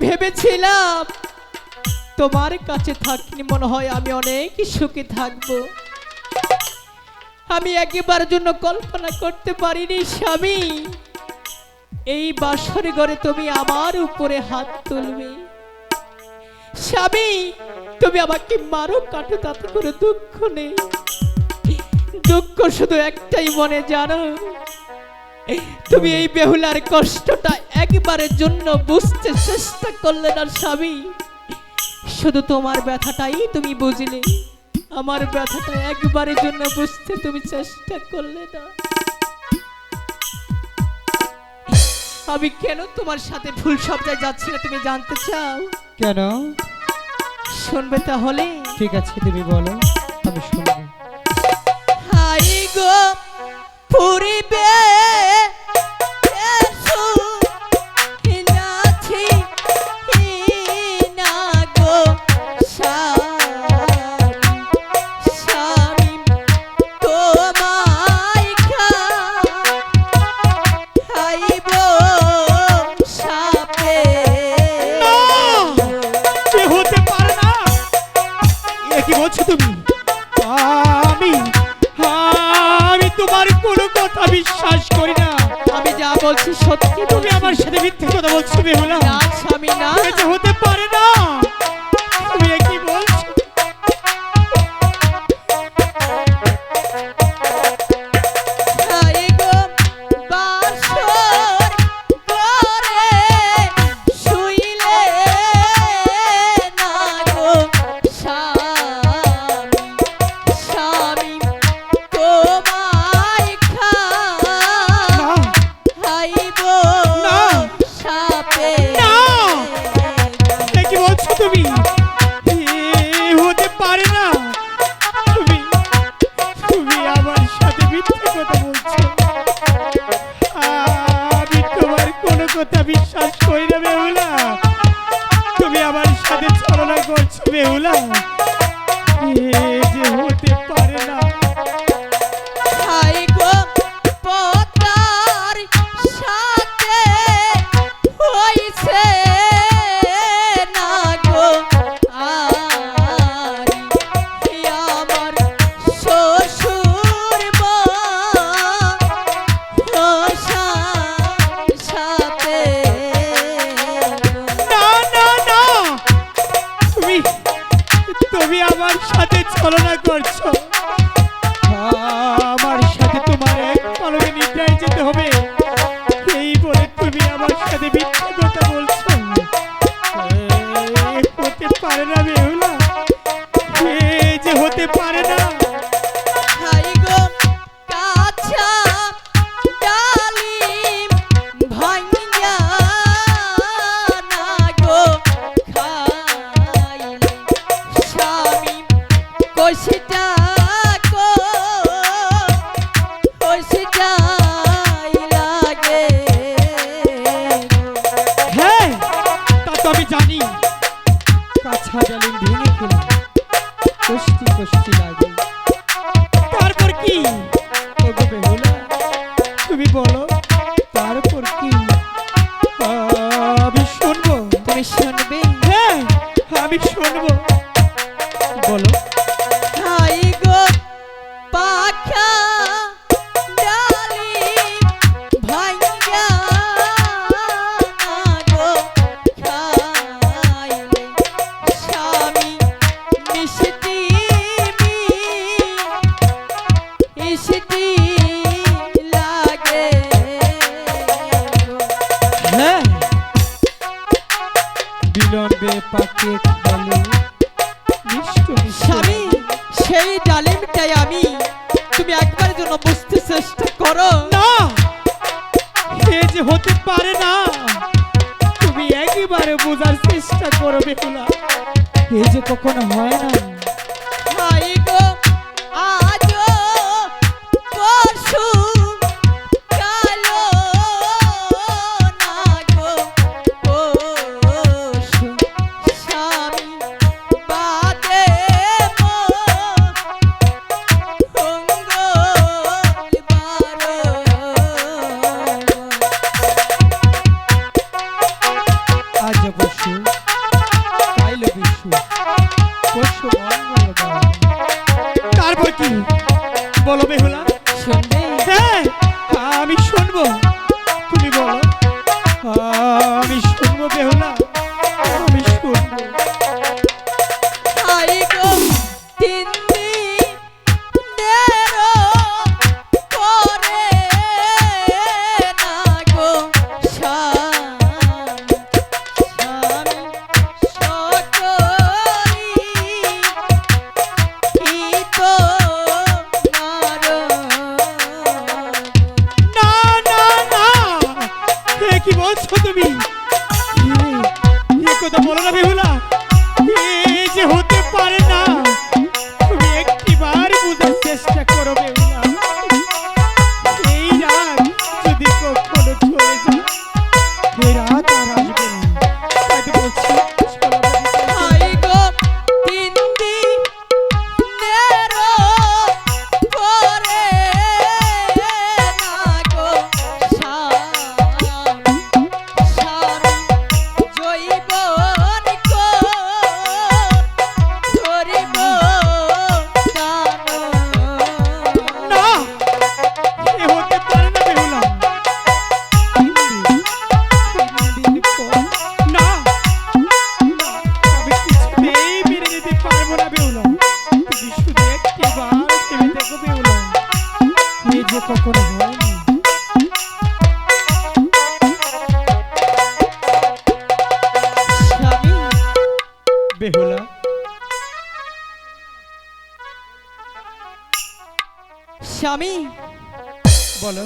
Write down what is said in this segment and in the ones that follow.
ভেবেছিলাম তোমার কাছে থাকলে মনে হয় আমি অনেক সুখে থাকব। আমি একবার জন্য কল্পনা করতে পারিনি, স্বামী। এই বাসর ঘরে তুমি আমার উপরে হাত তুলবে। স্বামী, তুমি আমাকে মারো, কাটো, তাতে করে দুঃখ নেই। দুঃখ শুধু একটাই মনে, জানো? তুমি এই বেহুলার কষ্টটা একবারের জন্য বুঝতে চেষ্টা করলে না স্বামী। শুধু তোমার ব্যথাটাই তুমি বুঝলে। আমার ব্যথাটা একবারের জন্য বুঝতে তুমি চেষ্টা করলে না। আমি কেন তোমার সাথে ভুল শব্দে যাচ্ছি না তুমি জানতে চাও? কেন? শুনবে তাহলে। ঠিক আছে তুমি বলো আমি শুনব। আমি। আমি তোমার কোনো কথা বিশ্বাস করি না। আমি যা বলছি সত্যি তুমি আমার সাথে মিথ্যে কথা বলছো বেহুলা। না স্বামী না। এটা হতে পারে না। তুমি ছলনা করছ? আমার সাথে তোমার এক পলকে নিদ্রায় যেতে হবে। কষ্টি কষ্টি লাগে। তারপর কি? তুমি বলো তারপর কি? আমি শুনব। তুমি শুনবে? হ্যাঁ আমি শুনব। বিলম্বে পাকে স্বামী সেই ডালিমটাই আমি। তুমি একবার জন্য বুঝতে চেষ্টা করো। না এ যে হতে পারে না। তুমি একবারে বোঝার চেষ্টা করো বেহুলা এ যে কখনো হয় না। হ্যাঁ, আমি শুনব। বেহুলা স্বামী বলো।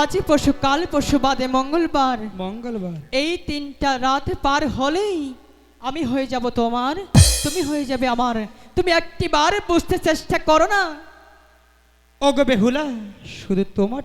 আজ পশু কাল পশু বাদে মঙ্গলবার। মঙ্গলবার। এই তিনটা রাত পার হলেই আমি হয়ে যাব তোমার তুমি হয়ে যাবে আমার। তুমি একটি বার বুঝতে চেষ্টা করো না। ওগো বেহুলা শুধু তোমার